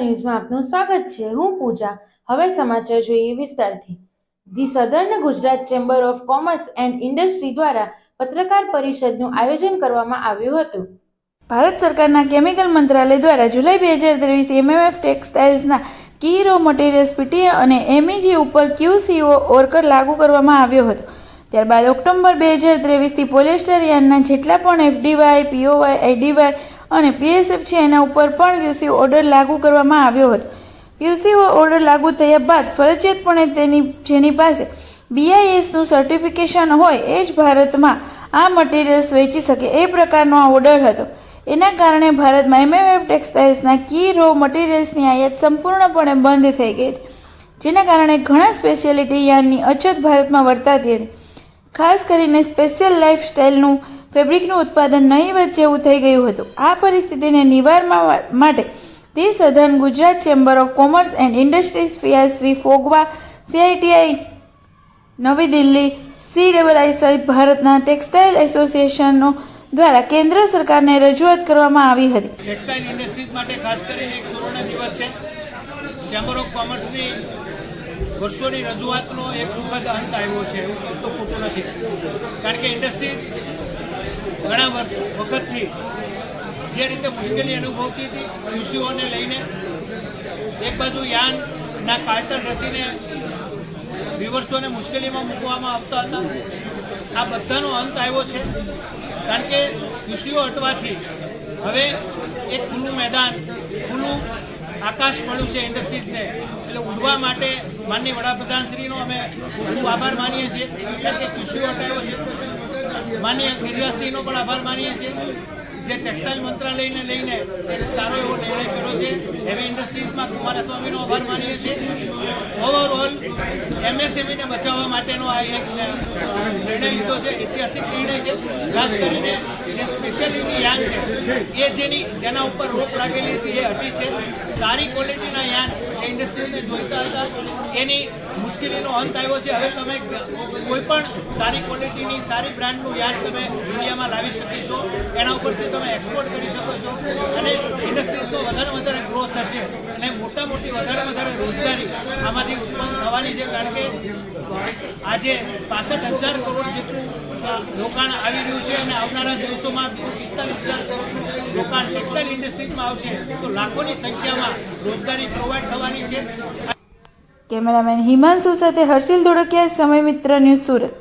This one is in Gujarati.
ન્યૂઝમાં આપનું સ્વાગત છે. હું પૂજા. હવે સમાચાર જોઈએ વિસ્તારથી. The Southern Gujarat chamber of commerce and industry દ્વારા પત્રકાર પરિષદનું આયોજન કરવામાં આવ્યું હતું. ભારત સરકારના કેમિકલ મંત્રાલય દ્વારા જુલાઈ બે હજાર ત્રેવીસ એમએમએફ ટેક્સટાઇલ્સના કી રો મટીરિયલ્સ પીટીએ અને એમઈજી ઉપર ક્યુસીઓ ઓર્કર લાગુ કરવામાં આવ્યો હતો. ત્યારબાદ ઓક્ટોબર બે હજાર ત્રેવીસથી પોલેસ્ટર યાનના જેટલા પણ એફડીવાય પીઓવાય આઈડીવાય અને પીએસએફ છે એના ઉપર પણ યુસી ઓર્ડર લાગુ કરવામાં આવ્યો હતો. યુસીઓ ઓર્ડર લાગુ થયા બાદ ફરજિયાતપણે તેની, જેની પાસે બીઆઈએસનું સર્ટિફિકેશન હોય એ જ ભારતમાં આ મટીરિયલ્સ વેચી શકે એ પ્રકારનો આ ઓર્ડર હતો. એના કારણે ભારતમાં એમએમએફ ટેક્સટાઇલ્સના કી રો મટીરિયલ્સની આયાત સંપૂર્ણપણે બંધ થઈ ગઈ હતી. જેના કારણે ઘણા સ્પેશિયાલિટી યાનની અછત ભારતમાં વર્તાતી હતી. ખાસ કરીને સ્પેશિયલ લાઇફસ્ટાઇલનું ફેબ્રિકનું ઉત્પાદન નહીવત જેવું થઈ ગયું હતું. આ પરિસ્થિતિને નિવારવા માટે તે Southern Gujarat chamber of commerce and industries ફિયાસવી ફોગવા સીઆઈટીઆઈ નવી દિલ્હી સી આઈ સહિત ભારતના ટેક્સટાઇલ એસોસિએશનો દ્વારા કેન્દ્ર સરકારને રજૂઆત કરવામાં આવી હતી. ટેક્સટાઇલ ઇન્ડસ્ટ્રીઝ માટે ખાસ કરીને એક સુવર્ણ દિવસ છે. ચેમ્બર ઓફ કોમર્સની વર્ષોની રજૂઆતનો એક સુખદ અંત આવ્યો છે, એવું તો ખોટું નથી. કારણ કે ઇન્ડસ્ટ્રી ઘણા વખતથી જે રીતે મુશ્કેલી અનુભવતી હતી કૃષિઓને લઈને એક બાજુ યાનના કાર્ટન રસીને વિવર્સોને મુશ્કેલીમાં મૂકવામાં આવતા હતા. આ બધાનો અંત આવ્યો છે, કારણ કે કૃષિઓ હટવાથી હવે એક ખુલ્લું મેદાન, ખુલ્લું આકાશ મળ્યું છે ઇન્ડસ્ટ્રીઝને. એટલે ઉડવા માટે માનની વડાપ્રધાનશ્રીનો અમે ખૂબ આભાર માનીએ છીએ, કારણ કે કૃષિઓ હટાવ્યો છે. માનીય ગિરિરાજસિંહનો પણ આભાર માનીએ છીએ. જે ટેક્સટાઇલ મંત્રાલયને લઈને સારો એવો નિર્ણય કર્યો છે હેવી ઇન્ડસ્ટ્રીઝમાં કુમારસ્વામીનો આભાર માનીએ છીએ. એમએસએમઈને બચાવવા માટેનો આ એક નિર્ણય લીધો છે, ઐતિહાસિક નિર્ણય છે. ખાસ કરીને જે સ્પેશિયાલિટી યાન છે, એ જેની, જેના ઉપર રોક લાગેલી હતી, એ હટી છે. સારી ક્વોલિટીના યાન જે ઇન્ડસ્ટ્રીને જોઈતા હતા, એની મુશ્કેલીનો અંત આવ્યો છે. હવે તમે કોઈ પણ સારી ક્વોલિટીની સારી બ્રાન્ડનું યાન તમે ઇન્ડિયામાં લાવી શકીશો, એના ઉપરથી તમે એક્સપોર્ટ કરી શકો છો, અને ઇન્ડસ્ટ્રીઝનો વધારે વધારે ગ્રોથ થશે. અને મોટા મોટી વધારે વધારે રોજગારી આમાંથી ઉત્પન્ન થવાની છે, કારણ કે આજે પાસઠ હજાર કરોડ જેટલું રોકાણ આવી રહ્યું છે અને આવનારા દિવસોમાં પિસ્તાલીસ હજાર કરોડનું રોકાણ ટેક્સટાઇલ ઇન્ડસ્ટ્રીઝમાં આવશે, તો લાખોની સંખ્યામાં રોજગારી પ્રોવાઈડ થવાની છે. કેમેરામેન હિમાંશુ સાથે હર્ષિલ ધોળકિયા સમય મિત્ર ન્યૂઝ સુરત.